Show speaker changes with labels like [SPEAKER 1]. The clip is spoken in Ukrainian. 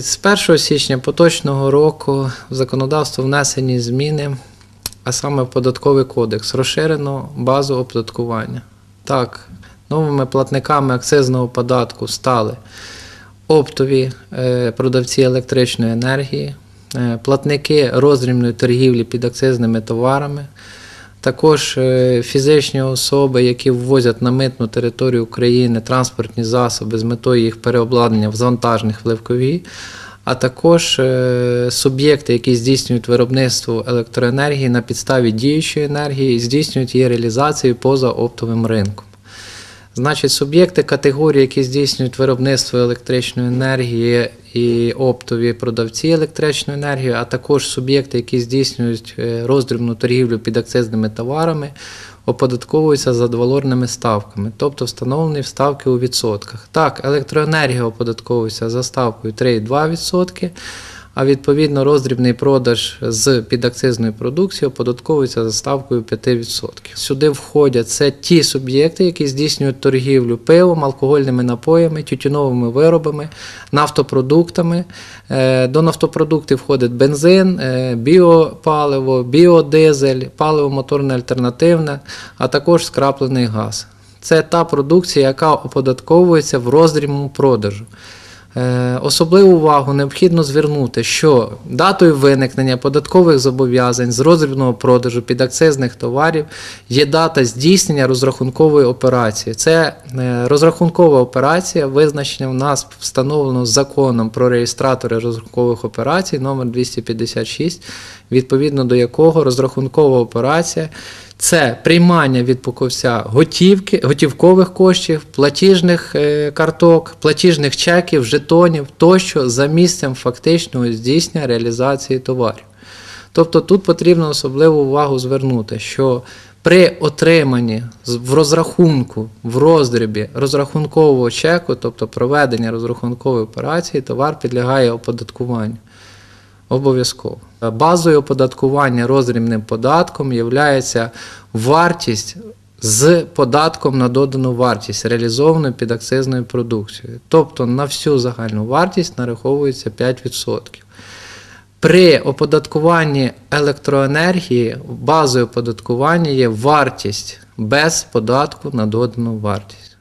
[SPEAKER 1] З 1 січня поточного року в законодавство внесені зміни, а саме податковий кодекс, розширено базу оподаткування. Так, новими платниками акцизного податку стали оптові е, продавці електричної енергії, е, платники роздрібної торгівлі під акцизними товарами, також е, фізичні особи, які ввозять на митну територію України транспортні засоби з метою їх переобладнання в завантажних в легкові, а також е, суб'єкти, які здійснюють виробництво електроенергії на підставі діючої енергії здійснюють її реалізацію поза оптовим ринком. Значить, суб'єкти категорії, які здійснюють виробництво електричної енергії і оптові продавці електричної енергії, а також суб'єкти, які здійснюють е, роздрібну торгівлю під акцизними товарами, оподатковуються за дволорними ставками, тобто встановлені ставки у відсотках. Так, електроенергія оподатковується за ставкою 3,2%. А відповідно роздрібний продаж з підакцизної продукції оподатковується за ставкою 5%. Сюди входять це ті суб'єкти, які здійснюють торгівлю пивом, алкогольними напоями, тютюновими виробами, нафтопродуктами. Е, До нафтопродуктів входить бензин, е, біопаливо, біодизель, паливо моторне альтернативне, а також скраплений газ. Це та продукція, яка оподатковується в роздрібному продажу. Е, Особливу увагу необхідно звернути, що датою виникнення податкових зобов'язань з роздрібного продажу підакцизних товарів є дата здійснення розрахункової операції. Це е, розрахункова операція, визначення в нас встановлено законом про реєстратори розрахункових операцій номер 256, відповідно до якого розрахункова операція це приймання від покупця готівки, готівкових коштів, платіжних е, карток, платіжних чеків, жетонів тощо за місцем фактичного здійснення реалізації товарів. Тобто тут потрібно особливу увагу звернути, що при отриманні в розрахунку, в роздрібі розрахункового чеку, тобто проведення розрахункової операції, товар підлягає оподаткуванню. Обов'язково. Базою оподаткування роздрібним податком є вартість з податком на додану вартість, реалізованою під акцизною продукцією. Тобто на всю загальну вартість нараховується 5%. При оподаткуванні електроенергії базою оподаткування є вартість без податку на додану вартість.